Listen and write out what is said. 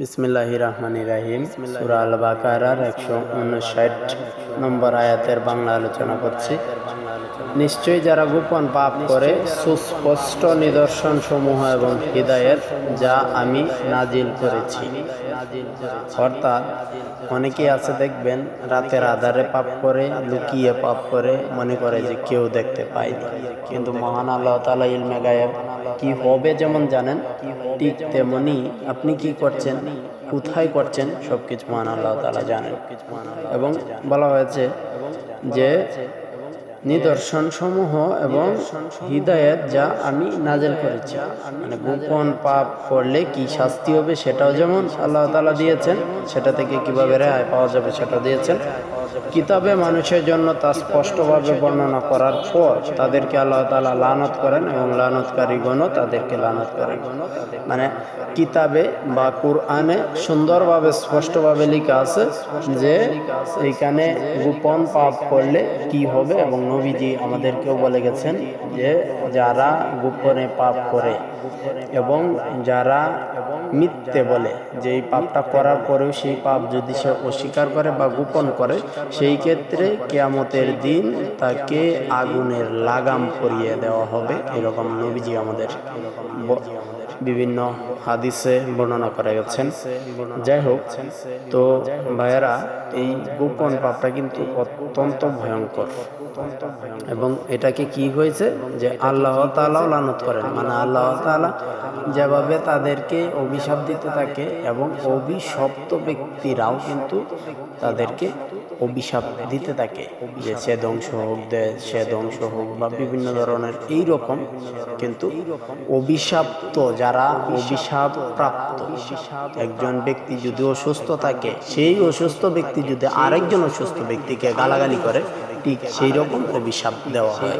বিসমিল্লাহ রহমান রাহিম সুরা আল বাকারার একশো উনষাট নম্বর আয়াতের বাংলা আলোচনা করছি। নিশ্চয়ই যারা গোপন পাপ করে, সুস্পষ্ট নিদর্শন সমূহ এবং হৃদায়ত যা আমি নাজিল করেছি। অর্থাৎ অনেকেই আছে দেখবেন, রাতের আধারে পাপ করে, লুকিয়ে পাপ করে, মনে করে যে কেউ দেখতে পায়নি। কিন্তু মহান আল্লাহ তালা ইলমে গায়েব কি হবে যেমন জানেন, ঠিক তেমনি আপনি কি করছেন? কোথায় করছেন সব কিছু মান আল্লাহ তালা জানেন। এবং বলা হয়েছে যে নিদর্শন সমূহ এবং হৃদায়ত যা আমি নাজেল করেছি। মানে গোপন পাপ করলে কি শাস্তি হবে সেটাও যেমন আল্লাহ তালা দিয়েছেন, সেটা থেকে কীভাবে রেহাই পাওয়া যাবে সেটা দিয়েছেন। কিতাবে মানুষের জন্য তা স্পষ্টভাবে বর্ণনা করার পর তাদেরকে আল্লাহ তালা লানত করেন এবং লানতকারীগণও তাদেরকে লানত করেন। মানে কিতাবে বা কোরআনে সুন্দরভাবে, স্পষ্টভাবে লেখা আছে যে এইখানে গোপন পাপ করলে কি হবে এবং নবীজি আমাদেরকেও বলে গেছেন যে যারা গোপনে পাপ করে এবং যারা মিথ্যে বলে যে এই পাপটা করার পরেও সেই পাপ যদি সে অস্বীকার করে বা গোপন করে, সেই ক্ষেত্রে কেয়ামতের দিন তাকে আগুনের লাগাম পরিয়ে দেওয়া হবে, এরকম নবীজি আমাদের বিভিন্ন হাদিসে বর্ণনা করে গেছেন। যাই হোক, তো ভাইয়েরা, এই গোপন পাপটা কিন্তু অত্যন্ত ভয়ঙ্কর। এবং এটাকে কি হয়েছে? যে আল্লাহ তালাও লানত করেন। মানে আল্লাহ তালা যেভাবে তাদেরকে অভিশাপ দিতে থাকে এবং অভিশপ্ত ব্যক্তিরাও কিন্তু তাদেরকে অভিশাপ দিতে থাকে, যে সে ধ্বংস হোক দে সে ধ্বংস হোক বা বিভিন্ন ধরনের এই রকম, কিন্তু তো যারা অভিশাপ প্রাপ্ত, একজন ব্যক্তি যদি অসুস্থ থাকে, সেই অসুস্থ ব্যক্তি যদি আরেকজন অসুস্থ ব্যক্তিকে গালাগালি করে, ঠিক সেই রকম অভিশাপ দেওয়া হয়।